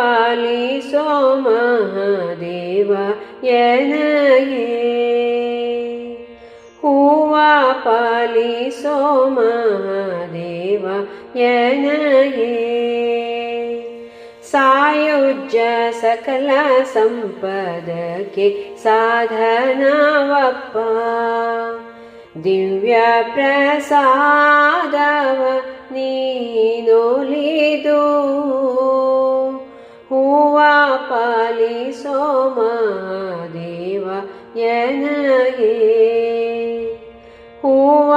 ಪಾಲಿಸೋ ಮಹಾದೇವ ಎನಗೆ ಹೂವ ಪಾಲಿಸೋ ಮಹಾದೇವ ಎನಗೆ ಸಾಯುಜ್ಯ ಸಕಲ ಸಂಪದಕ್ಕೆ ಸಾಧನವಪ್ಪ ದಿವ್ಯ ಪ್ರಸಾದವ ನೀನೊಲಿದು ಹೂವ ಪಾಲಿಸೋ ಮಹಾದೇವ ಎನಗೆ ಹೂವ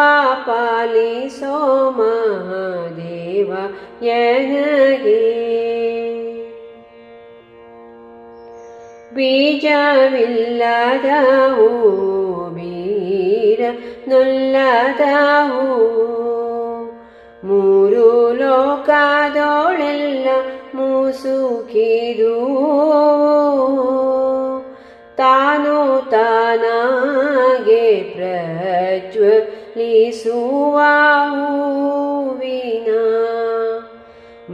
ಪಾಲಿಸೋ ಮಹಾದೇವ ಎನಗೆ ಬೀಜವಿಲ್ಲದ ಹೂ ಬೀರ ನೊಲ್ಲದ ಹೂ ಮುಸುಕಿದು ತಾನು ತಾನಾಗೆ ಪ್ರಜ್ವಲಿಸುವ ಹೂವಿನ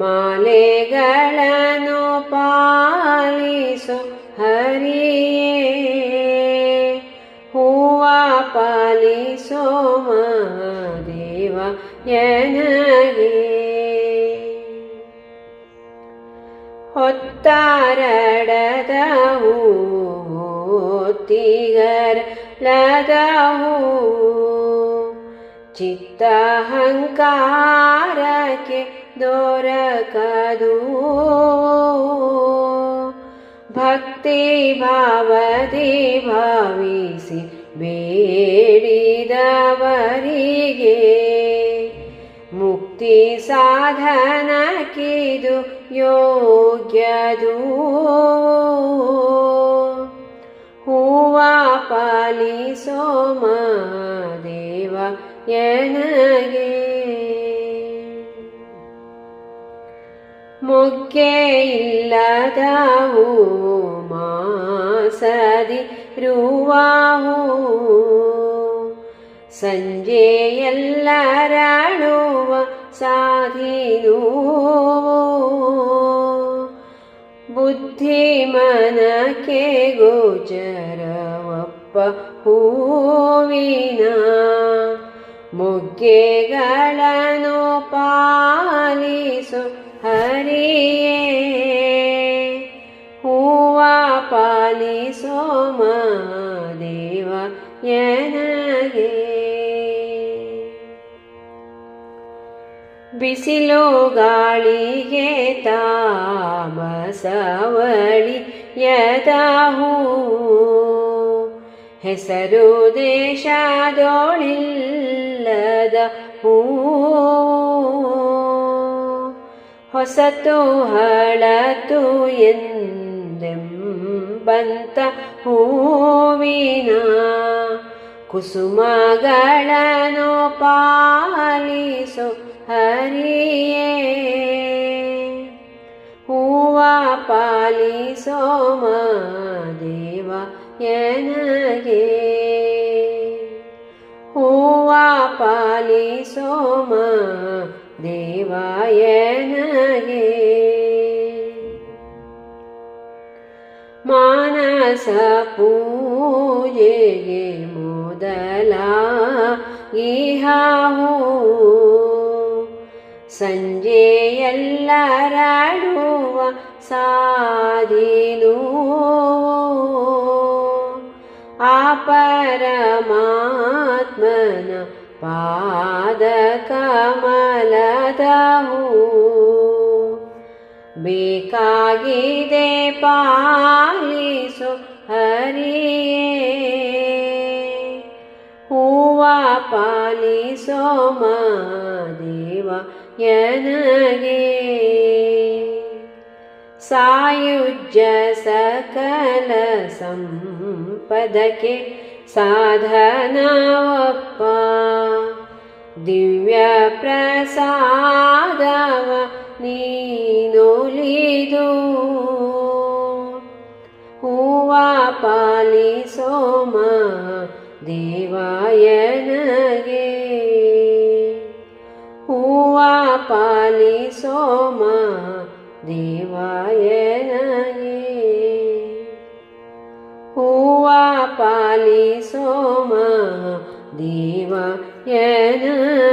ಮಾಲೆಗಳನ್ನು ಪಾಲಿಸೋ ಹರಿಯೇ ಹೂವ ಪಾಲಿಸೋ ಮಹಾದೇವ ಎನಗೆ ಹೊತ್ತಾರಡದ ಹೂ ಹೊತ್ತಿಗರಳದ ಹೂ ಚಿತ್ತಹಂಕಾರಕ್ಕೆ ದೊರಕದು ಭಕ್ತಿ ಭಾವದಿ ಭಾವಿಸಿ ಬೇಡಿದವರಿಗೆ ಮುಕ್ತಿ ಸಾಧನಕ್ಕಿದು ಯೋಗ್ಯದು ಹೂವ ಪಾಲಿಸೋ ಮಹಾದೇವ ಎನಗೆ ಮೊಗ್ಗೆ ಇಲ್ಲದ ಹೂ ಮಾಸದಿ ರುವಾಹು ಸಂಜೆಯೆಲ್ಲರಳುವ ಸಾಧಿನು ಬುದ್ಧಿ ಮನಕ್ಕೆ ಗೋಚರವಪ್ಪ ಹೂವಿನ ಮೊಗ್ಗೆಗಳನ್ನು ಪಾಲಿಸು ಹರಿಯೇ ಹೂವ ಪಾಲಿಸೋ ಮಹಾದೇವ ಎನಗೆ ಬಿಸಿಲು ಗಾಳಿಗೆ ತಾಮಸವಳಿ ಯದಾಹು. ಹೆಸರು ದೇಶದೋಳಿಲ್ಲದ ಹೂ. ಹೊಸತು ಹಳತು ಎಂದೆಂಬಂತ ಹೂವಿನ ಕುಸುಮಗಳನ್ನು ಪಾಲಿಸೋ ಹರಿಯೇ ಹೂವ ಪಾಲಿಸೋ ಮಹಾದೇವ ಎನಗೆ ಹೂವ ಪಾಲಿಸೋ ದೇವ ಎನಗೆ ಮಾನಸ ಪೂಜೆಗೆ ಮೊದಲ ಇಹಾವು ಸಂಜೆಯೆಲ್ಲರಡುವ ಸಾಧಿನು ಆ ಪರಮಾತ್ಮನ ಪಾದ ಕಮಲದ ಹೂ ಬೇಕಾಗಿದೆ ಪಾಲಿಸು ಹರಿಯೇ ಪಾಲಿಸೋ ಮಾದೇವ ಎನಗೆ ಸಾಯುಜ್ಯ ಸಕಲ ಸಂಪದಕ್ಕೆ ಸಾಧನವಪ್ಪ ದಿವ್ಯ ಪ್ರಸಾದವ ನೀನೊಲಿದು ಹೂವ ಪಾಲಿಸೋ ದೇವಾಯನಗೆ पाली सोमा देवाय नये। हुआ पाली सोमा देवाय नये।